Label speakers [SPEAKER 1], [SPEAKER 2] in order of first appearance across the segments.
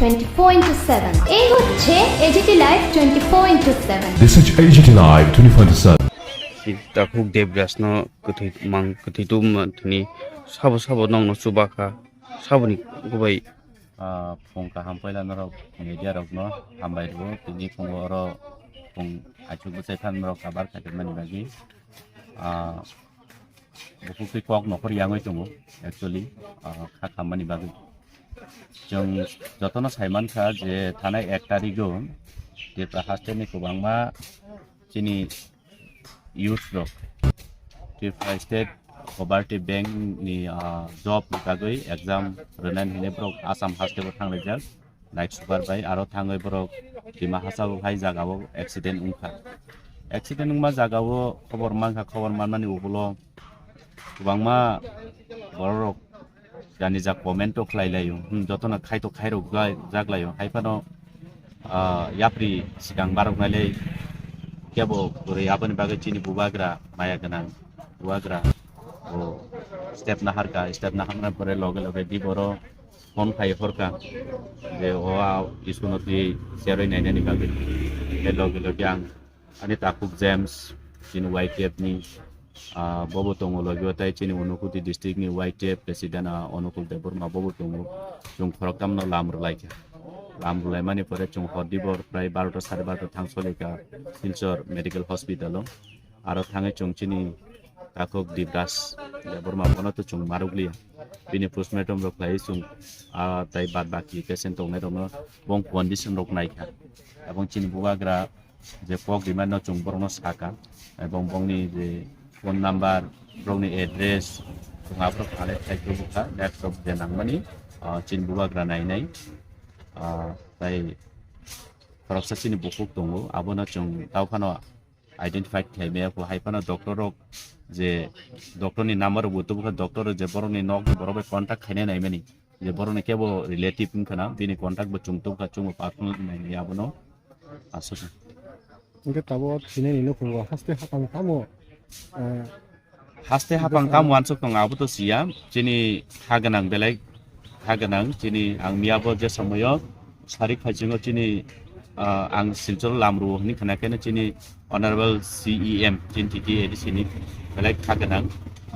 [SPEAKER 1] Twenty four into seven এই হচ্ছে AGT live twenty four into seven
[SPEAKER 2] This is AGT Live 24/7.
[SPEAKER 3] তাকুক দেবরাসন কথৈ মাং কথৈ তুম থনি সাব সাব নং ন সুবাকা সাবনি Gavai
[SPEAKER 4] Ah, pung kaham poi lan ro pung ye dia rok no hambai ro tini pung ro pung achu bu sai than ro kabar ka de man bagi ah bu pung kui kok no kor yang oi tungo actually ah kha kham mani bagi जों जतन साइमानखा जे थानाय एक तारिखौ जेब्ला हास्टेलनि गोबांमा जोंनि youth रक Tripura state कभारटिभ बेंकनि जब बागै एग्जाम रोनानै हैनाय ब्रक आसाम हास्टेलाव थांनायजों नाइट सुपारबाय आरो थाङै ब्रक डिमा हासावहाय जागावो एक्सिडेन्ट उनखा एक्सिडेन्ट उनमा जागावो खबर मानखा खबर माननानै उबुलो गोबांमा बर' रक जानि जा कमेन्टो खालायलायो जतना खायथ' खायरौ जाग्लायो खायफानो याप्रि सिगां बारगनायलाय केबो बोरै आबोनि बागै चिनि बुबाग्रा माया गोनां बुबाग्रा ओ स्टेप नाहारखा स्टेप नाहारना परे लगे लगे दि बर' फन खायो हरखा जे अ इसुनति सेरै नायनायनि बागै लगे लगे आं आनि ताकुक जेम्स चिनि वाइकेपनि bobo tongo lobio tai chini onukuti district ni waite president onukul deburma bobo tongo chung khoraktam no lamur laike lamur lai mani pore chung hodibor প্রায় বারোটা সাড়ে বারোটা থাংসলেকা শিলচর মেডিকেল হসপিটাল আরও Than chung chini kakok dibdas deburma bono to chung maruglia bini postmortem rok lai chung tai bad baki patient tongne tongo bong condition rok naika এবং চিনি বুবাগ্রা যে পক demand চুং বরং সাকা এবং বংনি যে फन नाम्बार गावनि एड्रेस बुङाब्रो फाले थाइखौ बुखा ल्यापटप देनांमानि चिन बुबाग्रा नायनाय जाय खरबसा चिनि बुकुक दङ आबोना जों दावफानो आइडेन्टिफाइड थाइमायाखौ हायफानो डक्टरक जे डक्टरनि नाम्बार बुथुबखा डक्टर जे बर'नि नक बरोबै कन्टाक्ट खायनाय नायमानि যে বরনে কেবো রিলেটিভ খানা বিনি কন্টাক্ট বা চুমতো কা চুমো পার্সোনাল নাই আবনো আসো
[SPEAKER 5] কে তাবো চিনে নিনো করবা ফার্স্টে হাতাম কামো
[SPEAKER 4] হাসতে হাফাং তাম ওয়ানসক দং আবতো সিয়াম যিনি হাগানাং বেলাই হাগানাং যিনি আং মিয়াবো যে সময় সারি খাইজিং যিনি আং শিলচর লামরু হনি খানাকেন যিনি অনারেবল সিইএম যিনি টিটি এডিসিনি বেলাই হাগানাং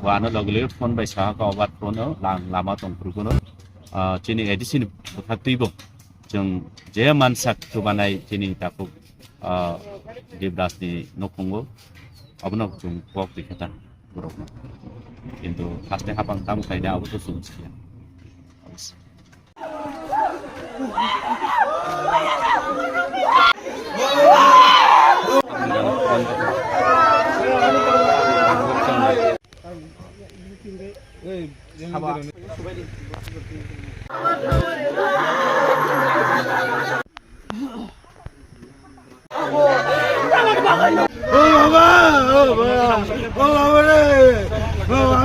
[SPEAKER 4] ওয়ানো লগলে ফোন বাই সাহাকা অবাত ফোন লাং লামা তংপুরগুনো যিনি এডিসিন বুথা তুইব जों जे मानसा गोबानाय दिनै दाखौ देबदासनि नखंगो abin ko ku fitar gurbin into haste haban samu kai da abu su cikiya
[SPEAKER 3] Haba. বাবা ও বাবা ও বাবা রে বাবা